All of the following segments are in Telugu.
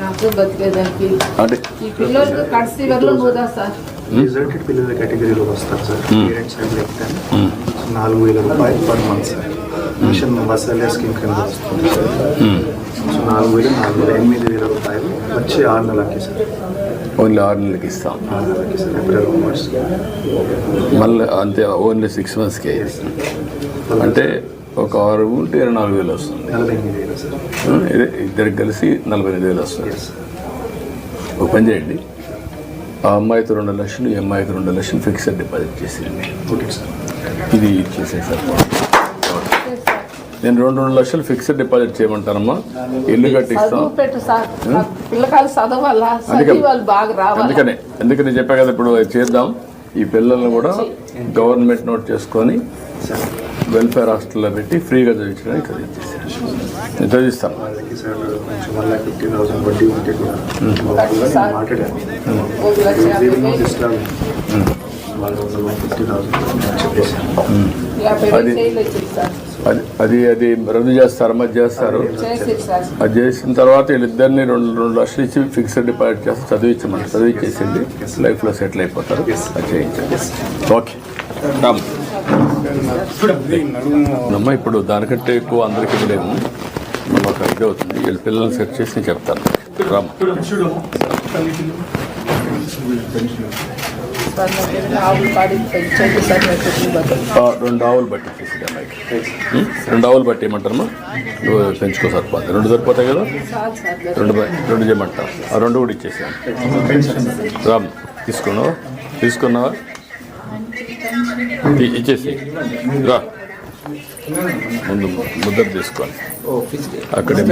నాకు బతికేదానికి. ఈ పిల్లలకు పోదా సార్. రిజల్టెడ్ పిల్లల వస్తారు సార్. పేరెంట్స్ ఉమ్. నాలుగు వేల రూపాయలు per month sir. Mission scheme కింద వస్తుంది సార్. ఉమ్. సో నాలుగు వేలు నాలుగు వేల ఎనిమిది వేల రూపాయలు వచ్చే ఆరు నెలలకి సార్. ఓన్లీ ఆరు నెలలకి ఇస్తాం. మళ్ళీ అంతే ఓన్లీ సిక్స్ మంత్స్కే అంటే ఒక ఆరు ఉంటే ఇరవై నాలుగు వేలు వస్తుంది. ఇద్దరికి కలిసి నలభై ఎనిమిది వేలు వస్తుంది. ఒక పని చేయండి. ఆ అమ్మాయితో రెండు లక్షలు ఈ అమ్మాయితో రెండు లక్షలు ఫిక్స్డ్ డిపాజిట్ చేసేయండి. ఓకే సార్ ఇది చేసేసారు నేను రెండు రెండు లక్షలు ఫిక్స్డ్ డిపాజిట్ చేయమంటానమ్మా. ఇల్లు కట్టిస్తాం. అందుకనే. అందుకని చెప్పా కదా ఇప్పుడు చేద్దాం. ఈ పిల్లల్ని కూడా గవర్నమెంట్ నోట్ చేసుకొని వెల్ఫేర్ హాస్టల్లో పెట్టి ఫ్రీగా చదివించడానికి చదివించేసాను చదివిస్తాను మాట్లాడాను అది- అది అది అది రద్దు చేస్తారు మరి చేస్తారు. అది చేసిన తర్వాత వీళ్ళిద్దరిని రెండు రెండు లక్షలు ఇచ్చి ఫిక్స్డ్ డిపాజిట్ చేస్తే చదివించమని చదివించేసింది లైఫ్లో సెటిల్ అయిపోతారు. అది చేయించండి. ఓకే రామ్ అమ్మ ఇప్పుడు దానికంటే ఎక్కువ అందరికి ఇవ్వలేము ఒక ఇది అవుతుంది. వీళ్ళ పిల్లల్ని సెట్ చేసి నేను చెప్తాను. రామ్ రెండు ఆవులు బట్టి రెండు ఆవులు బట్టి ఏమంటారమ్మా నువ్వు పెంచుకో సరిపోతుంది రెండు సరిపోతాయి కదా? రెండు బ- రెండు చేయమంటా. ఆ రెండు కూడా ఇచ్చేసాను రామ్ తీసుకున్నావా? తీసుకున్నావా? ఇచ్చేసి రా. ముందు ముద్ర తీసుకోండి. అక్కడే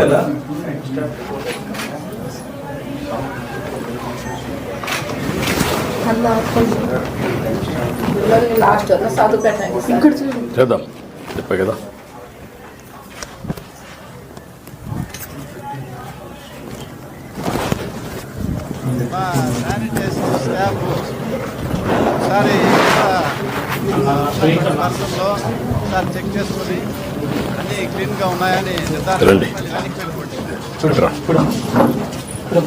చేద్దాం చెప్పా కదా మా శానిటైజర్ స్టాఫ్ ఒకసారి వర్షంలో ఒకసారి చెక్ చేసుకొని అన్నీ క్లీన్గా ఉన్నాయని నిర్ధారణ రండి. మళ్ళీ వెనక్కి వెళ్ళిపోండి రా. ఒక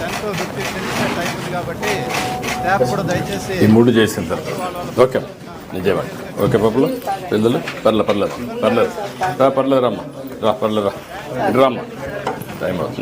ten to fifteen minutes time ఉంది కాబట్టి ట్యాప్ కూడా దయచేసి ఈ మూడు చేసిన తర్వాత. ఓకే. నిజమే. ఓకే పప్పులు? పిల్లలు పర్లే పర్లేదు. పర్లేదు. రా పర్లేదు రమ్మా. రా పర్లేదు రా. ఇటు రామ్మా. టైం అవుతుంది.